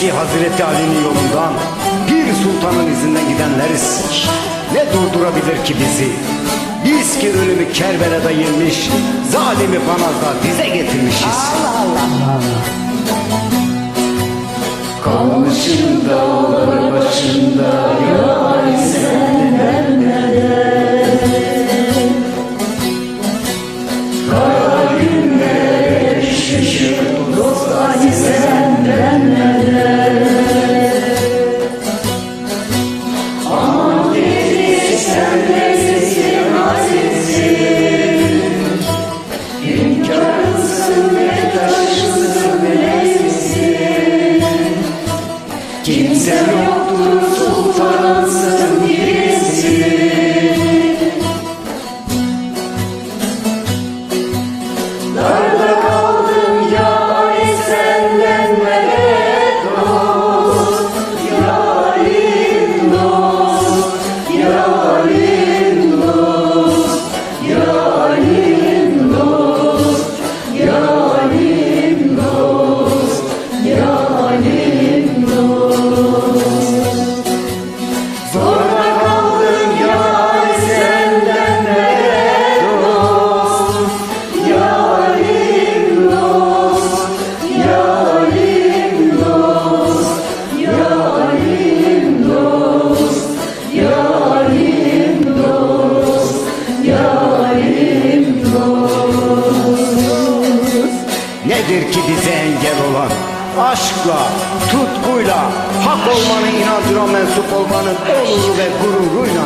Ki Hazreti Ali'nin yolundan bir sultanın izinden gidenleriz. Ne durdurabilir ki bizi? Biz ki ölümü Kerbela'da yenmiş, zalimi Banaz'da dize getirmişiz. Allah Allah Allah. Kalmışım dağlar Señor. Nedir ki bize engel olan? Aşkla, tutkuyla, hak olmanın inancına mensup olmanın onuru ve gururuyla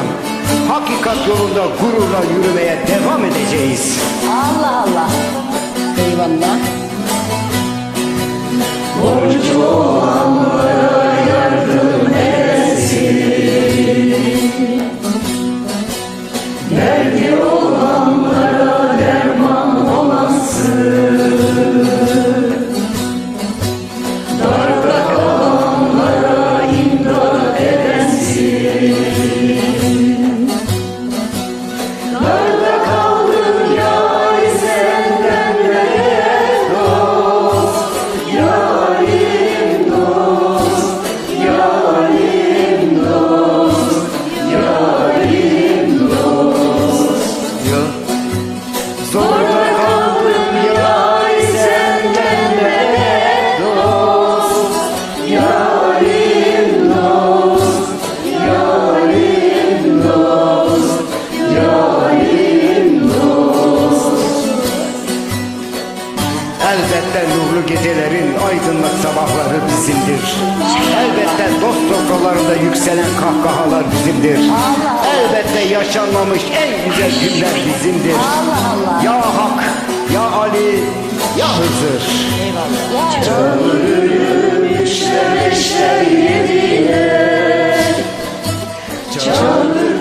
hakikat yolunda gururla yürümeye devam edeceğiz. Allah Allah. Eyvallah. Borcu Elbette nurlu gecelerin aydınlık sabahları bizimdir. Elbette dost sofralarında yükselen kahkahalar bizimdir. Elbette yaşanmamış en güzel günler bizimdir. Ya Hak, Ya Ali, Ya Hızır. Çalırım işler işler yediler Çalırım